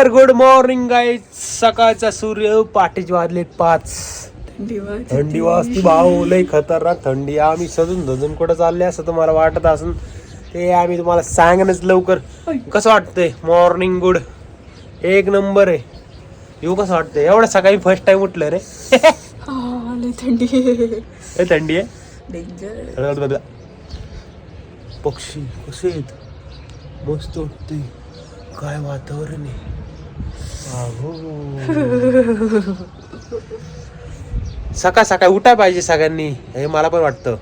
तर good morning guys सकाळचा सूर्य पहाटेचे वाजले पाच. थंडी वाजती भाऊ लय खतरनाक थंडी आहे. आम्ही सजून धजून कुठं चालले असं तुम्हाला वाटत असून ते आम्ही तुम्हाला सांगणच लवकर. कसं वाटतंय? मॉर्निंग गुड एक नंबर आहे. येऊ कसं वाटतंय? एवढं सकाळी फर्स्ट टाइम उठलं रे. थंडी हे थंडी आहे. पक्षी कसे आहेत? मस्त वाटते काय वातावरण आहे. सकाळ सकाळ उठाय पाहिजे सगळ्यांनी हे मला पण वाटतं.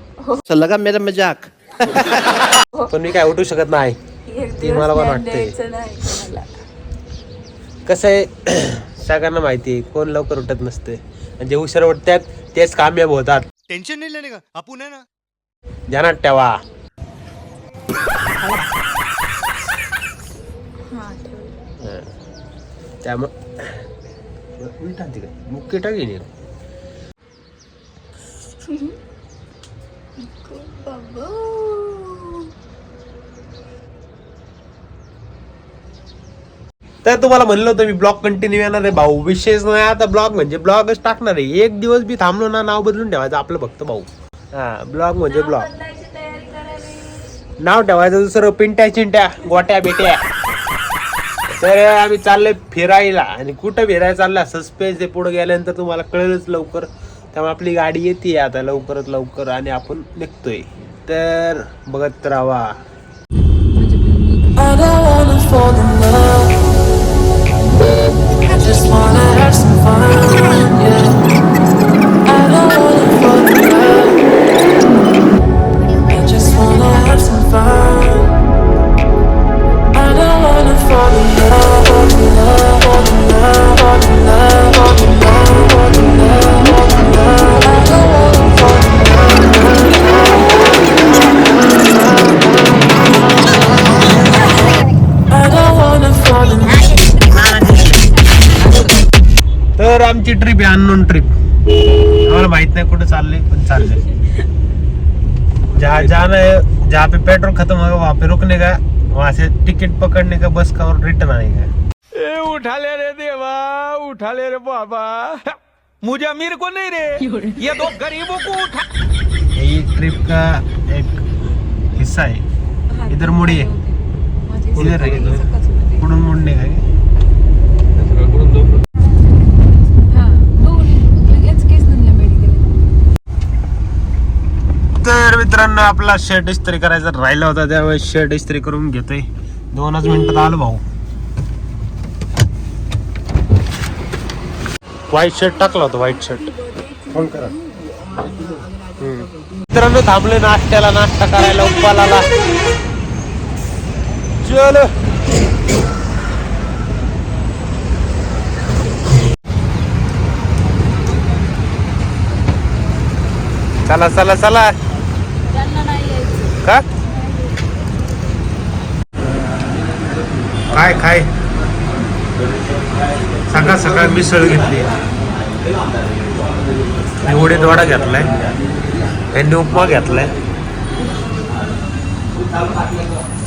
लगा मेरा मजाक. पण मी काय उठू शकत नाही. ती मला पण वाटते. कसं आहे सगळ्यांना माहिती आहे कोण लवकर उठत नसते. आणि जे उशीर उठतात तेच कामयाब होतात. टेंशन नहीं लेने का? आपण है ना. ध्यानात ठेवा हा, ठेव. त्यामुळे काय तर तुम्हाला म्हणलं होतं मी ब्लॉग कंटिन्यू येणार आहे. भाऊ विशेष नाही. आता ब्लॉग म्हणजे ब्लॉगच टाकणार आहे. एक दिवस बी थांबलो ना नाव बदलून ठेवायचं आपलं फक्त भाऊ. हा ब्लॉग म्हणजे ब्लॉग. नाव ठेवायचं दुसरं पिंट्या चिंट्या गोट्या बेट्या तर आम्ही चाललोय फिरायला. आणि कुठं फिरायला चालला? सस्पेन्स आहे पुढे गेल्यानंतर तुम्हाला कळेलच लवकर. त्यामुळे आपली गाडी येते आता लवकरात लवकर आणि आपण निघतोय. तर बघत राहा. I just wanna have some fun, तर ट्रिप आहे अननोन ट्रिप आम्हाला माहित नाही कुठे चालले पण चालले. जहाँ जाना है जहाँ पे पेट्रोल खत्म होगा वहाँ पे रुकने का? वहाँ से टिकट पकड़ने का बस का और रिटर्न आने का? ए उठा ले रे देवा उठा ले रे बाबा. मुझे अमीर को नहीं रे? ये दो गरीबों को उठा ये ट्रिप का एक हिस्सा है इधर मुड़िए इधर है मुड़ने का मित्रांनो आपला शर्ट इस्त्री करायचा राहिला होता त्यावेळेस शर्ट इस्त्री करून घेतोय. दोनच मिनिटात आलो भाऊ. व्हाईट शर्ट टाकला होता व्हाईट शर्ट फोन करा. मित्रांनो थांबले नाश्त्याला नाश्ता करायला उपालाला चल. चला चला चला. का? काय काय? सकाळ सकाळ मिसळ घेतली. एवढे दोडा घेतलाय. त्यांनी उपमा घेतलाय.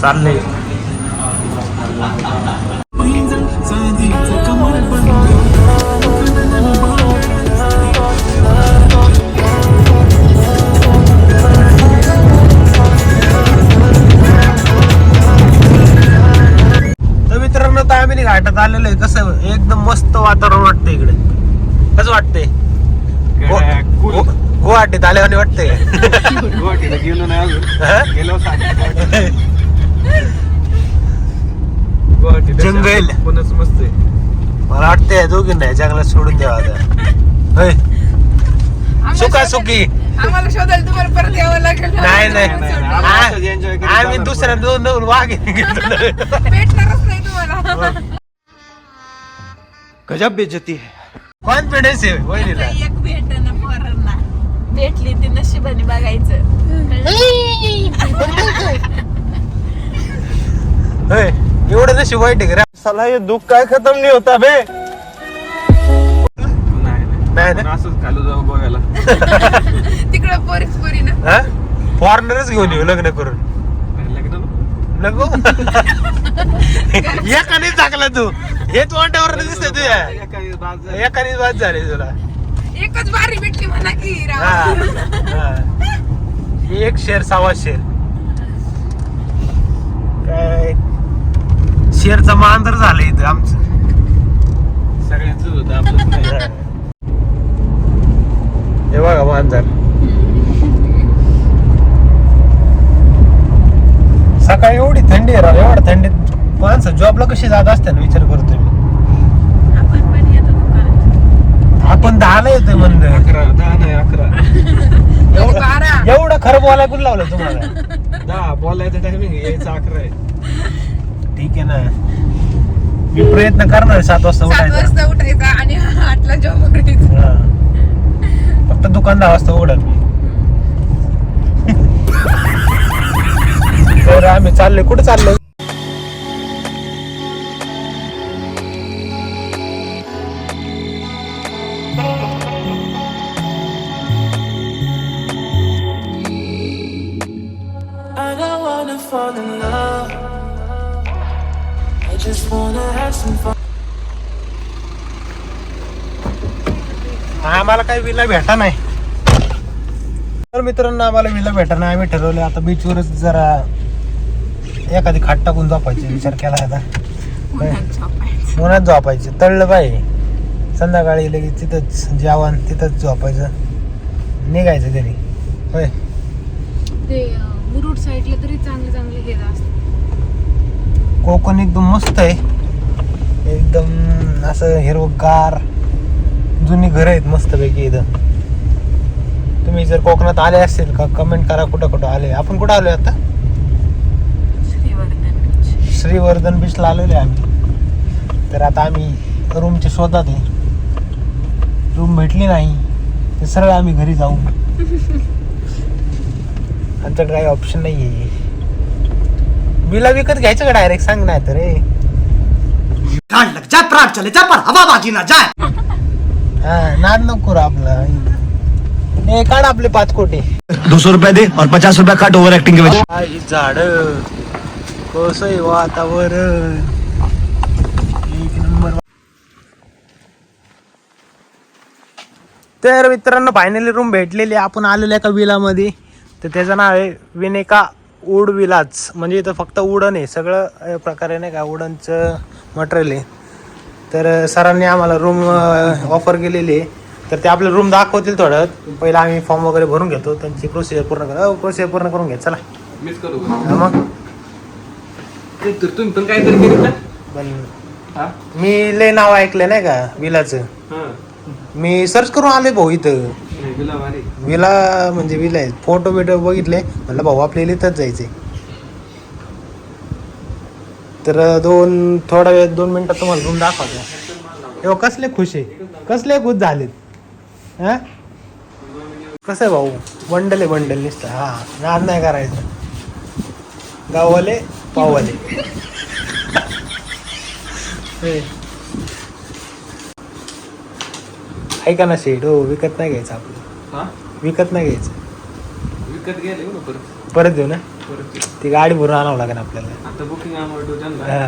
चाललंय. आहे कसं एकदम मस्त वातावरण वाटतंय इकडे. कसं वाटतंय? गुवाहाटीत आल्यावानी वाटतंय? गुवाहाटीला गेलो नाही अजून. हा? गेलो गुवाहाटी जंगल. कोणच मस्त आहे. मला वाटतंय दोघी नाही जंगलात सोडून द्यावा आता. सुका सुकी आम्हाला शोधायला तुम्हाला परत यावं लागेल नाही नाही. आम्ही दुसऱ्या दोन दोन वाघ भेटणारच नाही तुम्हाला. गजब बेजती है। कॉन्फिडन्स आहे वहिनीला एक भेट ना पोरांना. भेटली ती नशिबाने बघायचं. होय एवढं नशी वाईट आहे का रे? साला हे दुःख काय खतम नाही होता बे नाही नाही. पण ना असंच खालो जाऊ बघायला. तिकडं पोरीच पोरी ना. हा? फॉरेनरच घेऊन येऊ लग्न करून. लग्न? नको. एकाने टाकला तू. हे तू अंड्यावर दिसतंय तुझ्या एकाने बाद झाले तुला. एकच बारी भेटली म्हणा की राव. एक शेर सव्वा शेर. काय? शेरचा मांजर झालं इथं आमचं. सगळ्यांच होतं आपलं. नाही. हे बघा मांजर. सकाळी एवढी थंडी आहे राव. एवढ्या थंडीत माणसं जॉबला कशी जात असते ना विचार करतोय मी आपण दहाला येतोय म्हणलं अकरा दहा नाही अकरा. बारा. एवढं खरं बोलायला कुठं लावलं तुम्हाला? दहा बोलायचं टायमिंग यायचं अकरा आहे. ठीक आहे ना. मी प्रयत्न करणार आहे सात वाजता सात उठायचा. वाजता उठायचा आणि आठला जॉब करायचा हा. फक्त दुकान दहा वाजता उघडल मी. तर आम्ही चाललोय. कुठे चाललोय? आम्हाला काही विला भेटा नाही. तर मित्रांनो आम्हाला विला भेटा नाही. आम्ही ठरवलं आता बीचवरच जरा एखादी खाट टाकून झोपायची विचार केला आता. उन्हात झोपायचं. तळलं पाहिजे संध्याकाळी लगेच तिथंच जेवण तिथंच झोपायचं. निघायचं घरी. होय. ते अं, मुरुड साईडला तरी चांगले चांगले असतात कोकण एकदम मस्त आहे. एकदम असं हिरवगार. जुनी घर आहेत मस्तपैकी इथं. तुम्ही जर कोकणात आले असतील का कमेंट करा कुठं कुठं आले. आपण कुठं आलोय आता? श्रीवर्धन बीचला आलेलो आहे आम्ही. तर आता आम्ही रूमच्या शोधात आहे. रूम भेटली नाही तर सरळ आम्ही घरी जाऊ. आमच्याकडे काही ऑप्शन नाही आहे बिला विकत घ्यायचं का डायरेक्ट सांग नाही तर रे जाए पर हवाबाजी ना जाए हा नाद नको आपला. ए काढ आपले पाच कोटी. दो सौ रुपए दे और पचास रुपए कट ओवर एक्टिंग के वजह झाड. कस आहे वातावरण? एक नंबर तर मित्रांनो फायनली रूम भेटलेली. आपण आलेलो एका विलामध्ये. तर त्याचं नाव आहे विनेका वूड विलाज. म्हणजे इथं फक्त वुडन आहे. सगळं प्रकारे नाही का वुडनचं मटेरियल आहे. तर सरांनी आम्हाला रूम ऑफर केलेली आहे. तर ते आपलं रूम दाखवतील थोडं. पहिला आम्ही फॉर्म वगैरे भरून घेतो. त्यांची प्रोसिजर पूर्ण करा. प्रोसिजर पूर्ण करून घ्या. चला. मीच करू हा मग? ते तर तुम्ही पण काहीतरी केलं ना पण मी लय नाव ऐकलं नाही का विलाचं? हा. मी सर्च करून आले भाऊ इथं. नाही गुलाब अरे विला म्हणजे विला आहे फोटो बिटो बघितले. म्हणलं भाऊ आपल्याला इथंच जायचंय. तर दोन थोडा वेळ दोन मिनिटात तुम्हाला रूम दाखवतो. एव कसले खुश आहे? कसले खुश झालेत? हा? कसं आहे भाऊ? बंडल आहे बंडल नुसतं हा नाद नाही करायचं. गाववाले पाववाले. हे. ऐका ना शेड हो विकत नाही घ्यायचं आपलं. हा? विकत नाही घ्यायचं. विकत परत. परत देऊ ना. परत ती गाडी भरून आणावं लागेल आपल्याला. आता बुकिंग आम्हाला हा.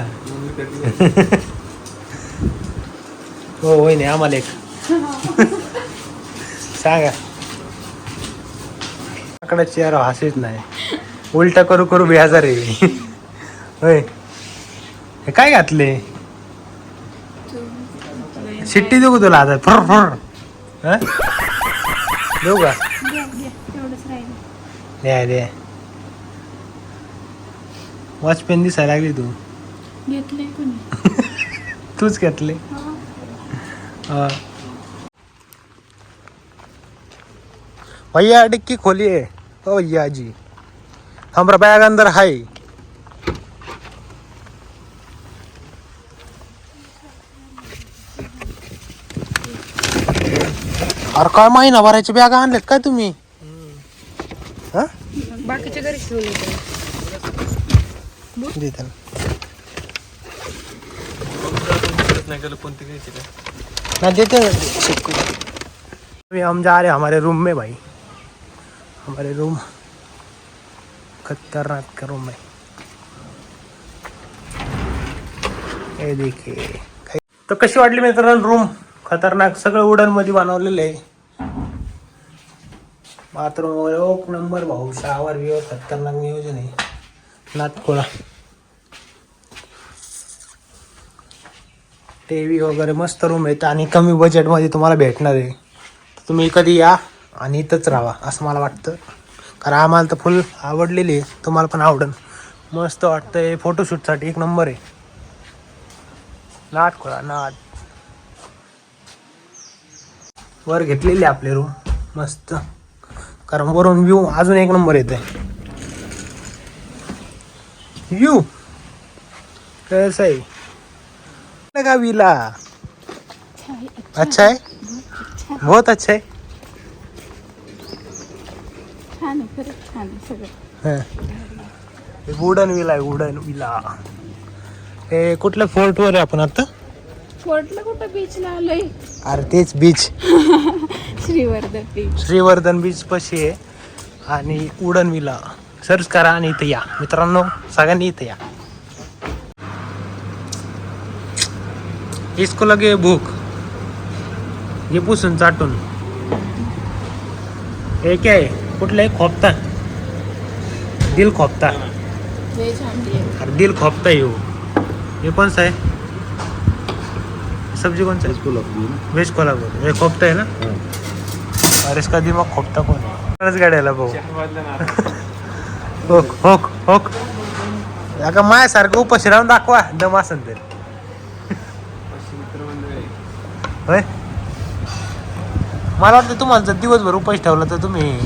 हो होय नाही आम्हाला एक. सांगा. आकडा चेहरा हसीच नाही. उलटा करू करू बेजार आहे. होय. हे काय घातले? शिट्टी देऊ का तुला आता? फर फर. हा? देऊ का? द्या द्या. वॉच पेन दिसायला लागली तू. घेतले कोणी? तूच घेतले हाँ. भैया डिक्की खोलिए ओ भैया जी हमारा बैग अंदर है अरे काय महिना भरायचे बॅग आणलेत काय तुम्ही? हा बाकीच्या घरी ठेवले दे त्याला. नाही गेलं कोणती घ्यायची काय ना देते. ना। अभी हम जा रहे हैं हमारे रूम में भाई. हमारे रूम खतरनाक का रूम है. ये देखिए. तर कशी वाटली मित्रांनो रूम खतरनाक. सगळं वुडनमध्ये बनवलेलं आहे. बाथरूम वगैरे एक नंबर भाऊ शावर बिवर खतरनाक नियोजन आहे. नातकोळा. टीव्ही वगैरे मस्त रूम आहेत आणि कमी बजेटमध्ये तुम्हाला भेटणार आहे. तुम्ही कधी या आणि इथंच राहा असं मला वाटतं. कारण आम्हाला तर फुल आवडलेली आहे तुम्हाला पण आवडेल मस्त वाटतंय फोटोशूटसाठी एक नंबर आहे. नाट खोळा नाट वर घेतलेली आपली रूम मस्त. कारण वरून व्ह्यू अजून एक नंबर येते व्यू कैसा आहे. लगा विला अच्छा है बहुत अच्छा है आहे आहे वुडन विला आहे वुडन विला हे कुठल्या फोर्टवर आहे आपण आता? फोर्टला कुठं बीचला आलोय? अरे तेच beach Shrivardhan beach Shrivardhan beach पशी आहे. आणि उडन विला सर्च करा आणि इथं या मित्रांनो सगळ्यांनी इथं या इसको लगे भूक हे पुसून चाटून हे काय आहे? कुठलं आहे खोपता दिल खोपता अरे दिल खोपता येऊ हे कोणचं आहे सब्जी कोणचं आहे व्हेज कोल्हापूर हे खोपता आहे ना अरे इसका दिमाग खोपता कोण गाड्याला भाऊ होक होक होक. अगं मायासारखं उपाशी राहून दाखवा दम असेल तर. होय? मला वाटतं तुम्हाला जर दिवसभर उपाशी ठेवला तर तुम्ही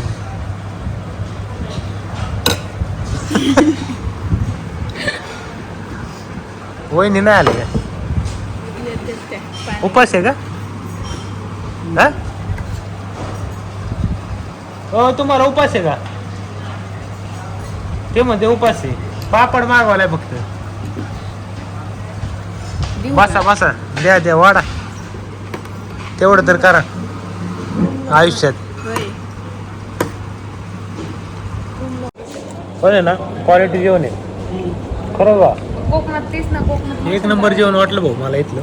वहिनी नाही आले का उपास आहे का? हा? हो तुम्हाला उपास आहे का? ते म्हणते उपास आहे. पापड मागवालाय फक्त. बसा बसा. द्या द्या वाडा तेवढं तर करा. आयुष्यात. पण आहे ना क्वालिटी जेवण आहे. खरं बा. कोकणात तेच ना कोकणात एक नंबर जेवण वाटलं भाऊ मला इथलं.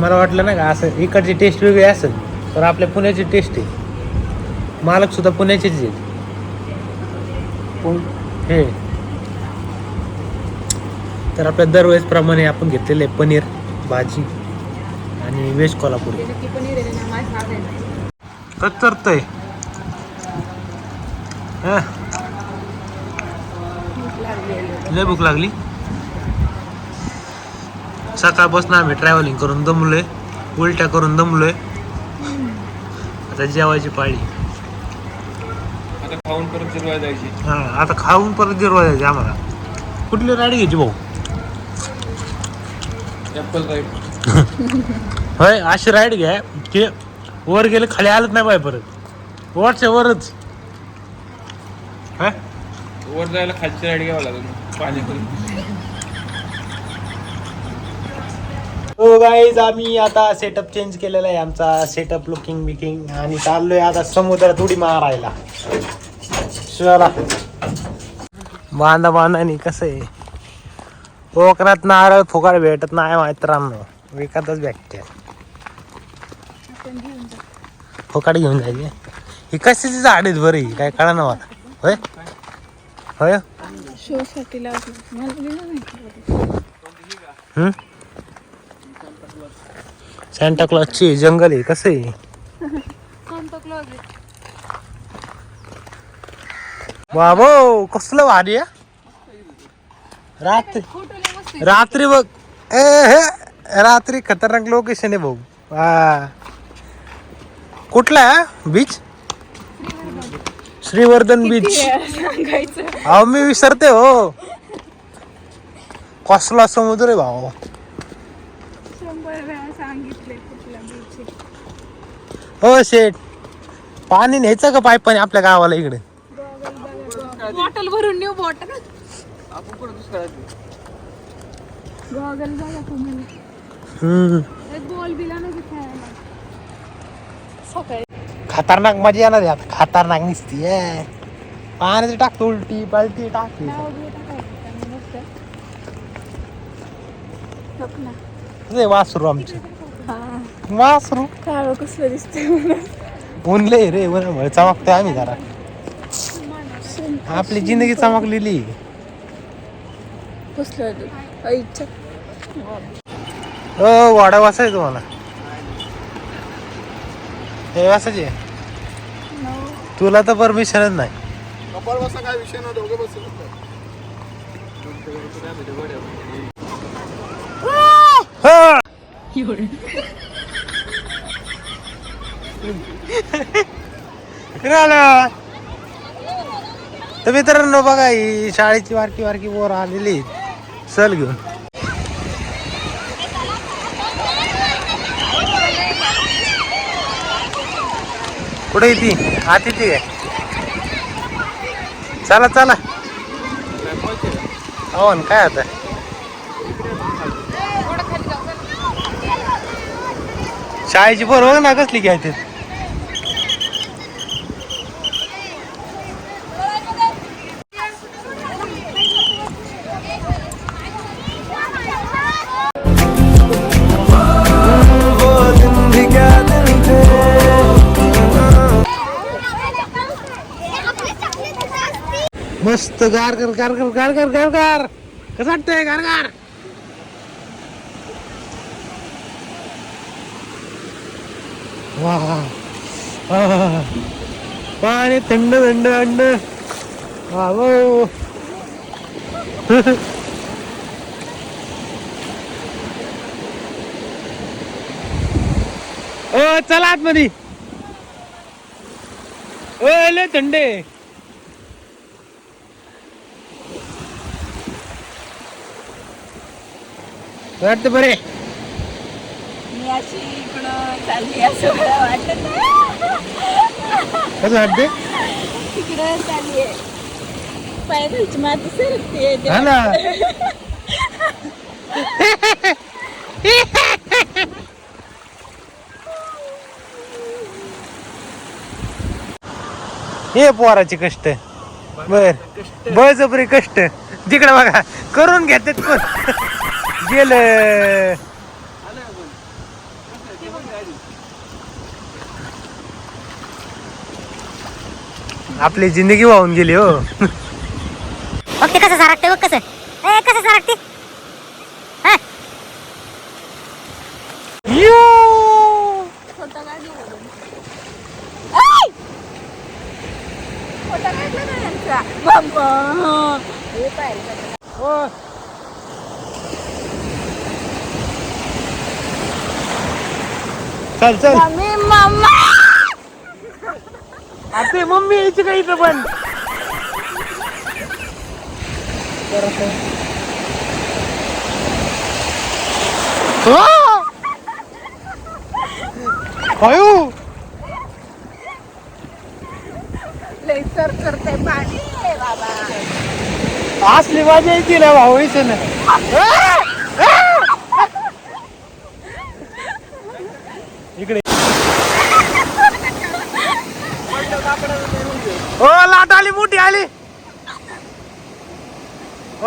मला वाटलं ना का असं इकडची टेस्ट वेगळी असेल पण आपल्या पुण्याची टेस्ट आहे. मालक सुद्धा पुण्याचेच आहेत हे. तर आपल्या दरवेळेस प्रमाणे आपण घेतलेले पनीर भाजी आणि वेज कोल्हापुरी. कतरतय लय भूक लागली. सकाळपासून आम्ही ट्रॅव्हलिंग करून दमलोय उलट्या करून दमलोय. आता जेवायची पाळी. आता खाऊन परत जिरवाय जायची. हा आता खाऊन परत जायचे आम्हाला. कुठली गाडी घ्यायची भाऊ? ऍपल राईट होय अशी राईड घ्या की वर गेले खाली आलत नाही बाय परत. वरच्या वरच. होय? वर जायला खालची राईड घ्यावं लागेल. पाण्यातून हो गाईज आम्ही आता सेटअप चेंज केलेला आहे आमचा. सेटअप लुकिंग बिकिंग आणि चाललोय आता समुद्रात उडी मारायला. चला बांधा बांधानी कसं आहे? कोकणात नारळ फुकाळ भेटत नाही मित्रांनो. विकतच भेटते. फुकाड घेऊन जायचे. ही कशाची झाड आहेत बरी काय कळा ना मला. होय? होय? शो साठी लावतो मला दिलं नाही हम्म? सॅन्टा क्लॉजची जंगल आहे. कसं आहे. बाबो कसलं भारी आहे रात्री आहे. रात्री बघ. ए हे रात्री खतरनाक लोकेशन आहे भाऊ. हा कुठला बीच श्रीवर्धन बीच अहो मी विसरते हो. कसला समुद्र आहे भाऊ. हो शेठ पाणी न्यायचं का पाईपाने आपल्या गावाला इकडे? बॉटल भरून नेऊ बॉटल गॉगल बघा तुम्ही. हम्म. एक बॉल बिला नाही खेळायला. सकाळी. खतरनाक मजा येणार आहे आता. खतरनाक निसती पाण्याची टाकतो उलटी पलटी टाकली नाव बिव टाकायचं त्यांनी नुसतं. बघ ना. लय वासरू आमचे. वासरू. काळ कसलं दिसतंय ऊन लय रे उन्हामुळे चमकतोय आम्ही जरा. आपली जिंदगी चमकलेली. वाडा वासा आहे तुम्हाला. हे वासाचे? तुला तर परमिशनच नाही. हा! फिरायला. तर मित्रांनो बघा ही शाळेची वारकी वारकी बोर आलेली चल घेऊन. कुठे येते आत येते काय चला चला. हो ना काय आता? शाळेची पोर बघ ना कसली घ्यायची मस्त गार गार गार गार गार गार गार गार. कसं वाटतंय? गार गार. वा पाणी थंड थंड थंड. वा. ओ चला आतमध्ये. ओ लय थंड आहे. वाटतं बरे मी अशी इकडं चालली असं मला वाटत कसं वाटते तिकडं चालली आहे. माती सरकते. हा ना. हे पोराचे कष्ट. बर. बळजबरी कष्ट. तिकडे बघा करून घेतात कोण गेलं. आपली जिंदगी वाहून गेली हो. बघ ते कसं सारखते बघ कसं. ए कसं सारखते हा यो फोटो काढला का दोन? ऐ! फोटो काढला ना यांचा बाबा हे पाहिलं का? हो. चल चल. Mummy mamma. आता मम्मी यायची का इथं पण? सर करते पाणी. बाबा असली मजा येते ना भाऊ इथं ना इकडे हो लाट आली मोठी आली.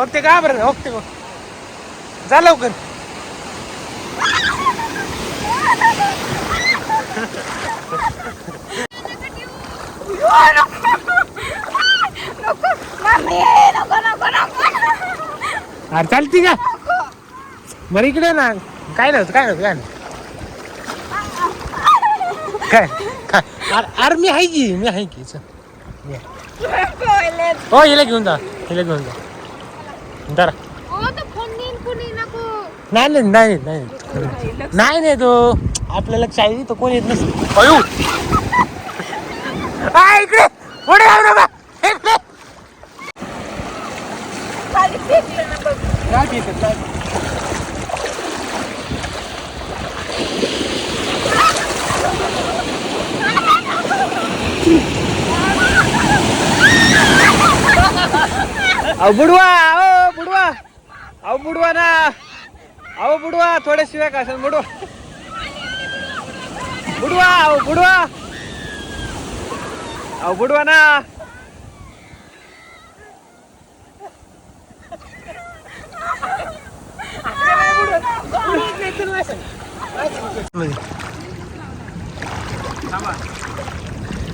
ओके का बरं? ओके जा लवकर. अरे चालती का? बरं इकडे ना. काय नव्हतं काय नव्हतं काय नव्हतं काय? काय? अरे मी आहे की मी आहे की चल. हो हिला घेऊन जा हिला घेऊन जा. जरा हो नाही नाही नाही नाही. नाही नाही तो आपल्याला चाळी तो कोण येत नसतो अयो! आ, इकडे! पुढे जाऊ नका. इकडे. काय आहे, काय अहो बुडवा अहो बुडवा. अहो बुडवा ना. अहो बुडवा थोड्या शिवाय का असेल बुडवा. बुडवा अहो बुडवा. अहो बुडवा ना.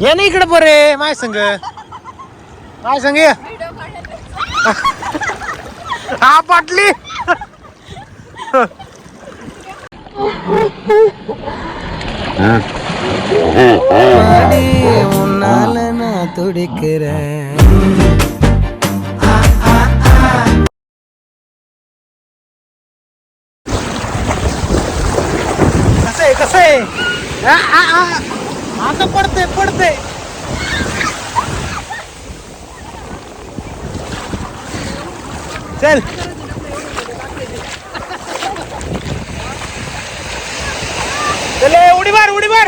या ना इकडे बरे माय संग. माय संग ये. हा पाटली உன்னால நான் துடிக்கிறேன் कसे कसे आता पडते पडते चल. चले उडी मार उडी मार.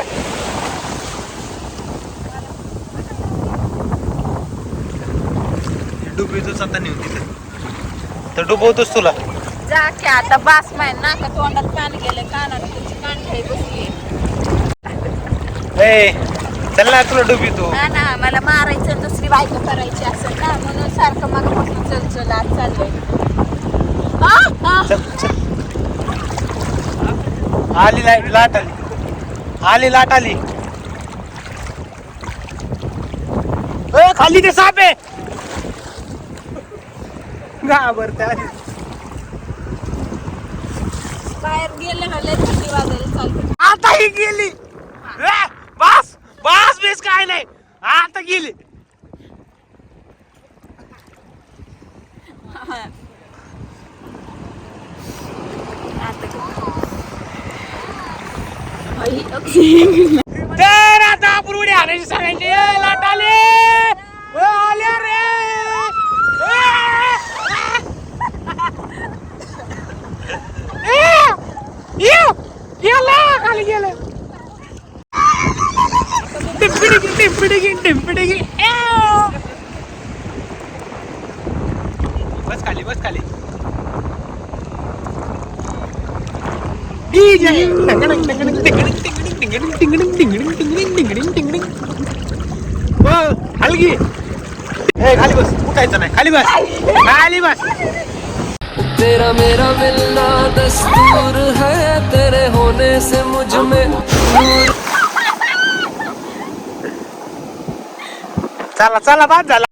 डुबीतच आता नेऊन तिथे तर डुबवतोच तुला. जा की आता बास माय नाका तोंडात कान गेले कानात तुझी कान खाई बसली. ए चल ना तुला डुबी तू. ना ना मला मारायचं दुसरी बायको करायची असं ना म्हणून सारखं मागापासून चल चल आज चाललंय. चल चल. आली ला- लाट आली. आली लाट आली. ए, खाली ते साप. आहे घाबरते आली. बाहेर गेले ना लय थंडी वाजायला चालते आता ही गेली बस. बस बेस काय नाही. आता गेली. तर आता आपण उडी आणायची सगळ्यांची. ए, लाट आली ए, आल्या रे ए, ए, ये, गेला खाली गेलं टिप्पिडिगी टिप्पिडिगी टिप्पिडिगी एव. बस खाली बस खाली डीजे. टिंगडिंग, टिंगडिंग, टिंगडिंग, टिंगडिंग, टिंगडिंग, हलगी ए खाली बस. उठायचं नाही. खाली बस. खाली बस. तेरा मेरा मिलना दस्तूर है तेरे होने से मुझ में नूर चला चला बाद झाला.